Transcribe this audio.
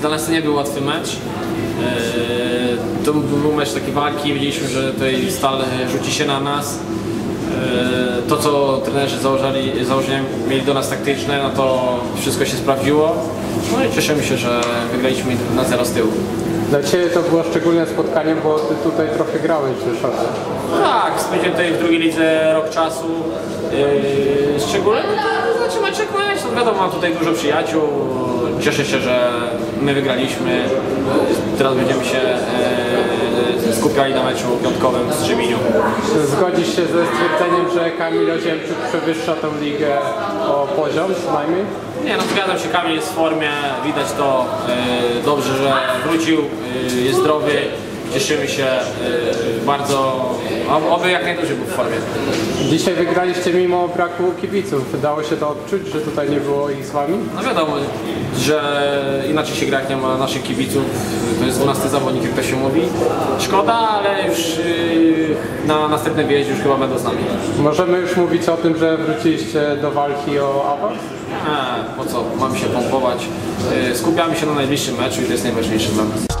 Dla nas to nie był łatwy mecz. E, To był mecz takiej walki, wiedzieliśmy, że tutaj stal rzuci się na nas. E, To co trenerzy założyli, założenia mieli do nas taktyczne, no to wszystko się sprawdziło. No i cieszymy się, że wygraliśmy na 0 z tyłu. Dla Ciebie to było szczególne spotkanie, bo Ty tutaj trochę grałeś w szatce. Tak, spędziłem tutaj w drugiej lidze rok czasu. Yy, szczególnie no to znaczy mecz jak mecz. No wiadomo, mam tutaj dużo przyjaciół. Cieszę się, że my wygraliśmy. Teraz będziemy się yy, skupiali na meczu piątkowym z. Czy zgodzisz się ze stwierdzeniem, że Kamil Oziemczuk przewyższa tą ligę o poziom przynajmniej? Nie no, zgadzam się, Kamil jest w formie, widać to yy, dobrze, że wrócił, jest zdrowy. Cieszymy się yy, bardzo, ob- oby jak najdłużej był w formie. Dzisiaj wygraliście mimo braku kibiców. Dało się to odczuć, że tutaj nie było ich z Wami? No wiadomo, że inaczej się gra jak nie ma naszych kibiców. To jest 12 zawodnik, jak to się mówi. Szkoda, ale już yy, na następnym wyjeździe już chyba będą z nami. Możemy już mówić o tym, że wróciliście do walki o awans? A, po co? Mamy się pompować. Yy, skupiamy się na najbliższym meczu i to jest najważniejsze dla nas.